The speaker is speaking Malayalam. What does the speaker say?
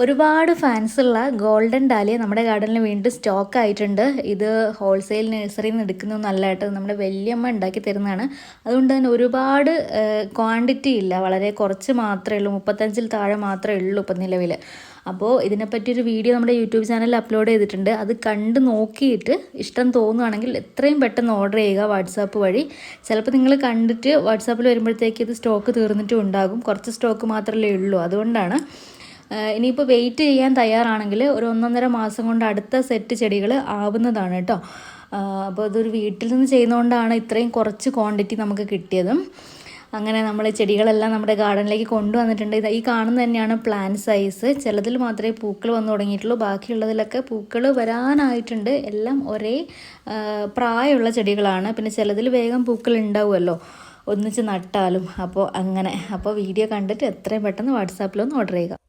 ഒരുപാട് ഫാൻസുള്ള ഗോൾഡൻ ഡാലിയ നമ്മുടെ ഗാർഡനിൽ വീണ്ടും സ്റ്റോക്ക് ആയിട്ടുണ്ട്. ഇത് ഹോൾസെയിൽ നഴ്സറിയിൽ നിന്ന് എടുക്കുന്നതൊന്നല്ല കേട്ടോ. നമ്മുടെ വലിയമ്മ ഉണ്ടാക്കി തരുന്നതാണ്. അതുകൊണ്ട് തന്നെ ഒരുപാട് ക്വാണ്ടിറ്റി ഇല്ല. വളരെ കുറച്ച് മാത്രമേ ഉള്ളൂ. മുപ്പത്തഞ്ചിൽ താഴെ മാത്രമേ ഉള്ളൂ ഇപ്പം നിലവിൽ അപ്പോൾ ഇതിനെപ്പറ്റി ഒരു വീഡിയോ നമ്മുടെ യൂട്യൂബ് ചാനലിൽ അപ്ലോഡ് ചെയ്തിട്ടുണ്ട്. അത് കണ്ട് നോക്കിയിട്ട് ഇഷ്ടം തോന്നുകയാണെങ്കിൽ എത്രയും പെട്ടെന്ന് ഓർഡർ ചെയ്യുക വാട്സാപ്പ് വഴി. ചിലപ്പോൾ നിങ്ങൾ കണ്ടിട്ട് വാട്സാപ്പിൽ വരുമ്പോഴത്തേക്ക് ഇത് സ്റ്റോക്ക് തീർന്നിട്ടും ഉണ്ടാകും. കുറച്ച് സ്റ്റോക്ക് മാത്രമല്ലേ ഉള്ളൂ. അതുകൊണ്ടാണ് ഇനിയിപ്പോൾ വെയിറ്റ് ചെയ്യാൻ തയ്യാറാണെങ്കിൽ ഒരു ഒന്നൊന്നര മാസം കൊണ്ട് അടുത്ത സെറ്റ് ചെടികൾ ആവുന്നതാണ് കേട്ടോ. അപ്പോൾ അതൊരു വീട്ടിൽ നിന്ന് ചെയ്യുന്നതുകൊണ്ടാണ് ഇത്രയും കുറച്ച് ക്വാണ്ടിറ്റി നമുക്ക് കിട്ടിയതും. അങ്ങനെ നമ്മൾ ചെടികളെല്ലാം നമ്മുടെ ഗാർഡനിലേക്ക് കൊണ്ടുവന്നിട്ടുണ്ട്. ഇത് ഈ കാണുന്ന തന്നെയാണ് പ്ലാന്റ് സൈസ് ചിലതിൽ മാത്രമേ പൂക്കൾ വന്നു തുടങ്ങിയിട്ടുള്ളൂ. ബാക്കിയുള്ളതിലൊക്കെ പൂക്കൾ വരാനായിട്ടുണ്ട്. എല്ലാം ഒരേ പ്രായമുള്ള ചെടികളാണ്. പിന്നെ ചിലതിൽ വേഗം പൂക്കൾ ഉണ്ടാവുമല്ലോ. ഒന്നിച്ച് നട്ടാലും. അപ്പോൾ അങ്ങനെ. അപ്പോൾ വീഡിയോ കണ്ടിട്ട് എത്രയും പെട്ടെന്ന് വാട്സാപ്പിലൊന്ന് ഓർഡർ ചെയ്യുക.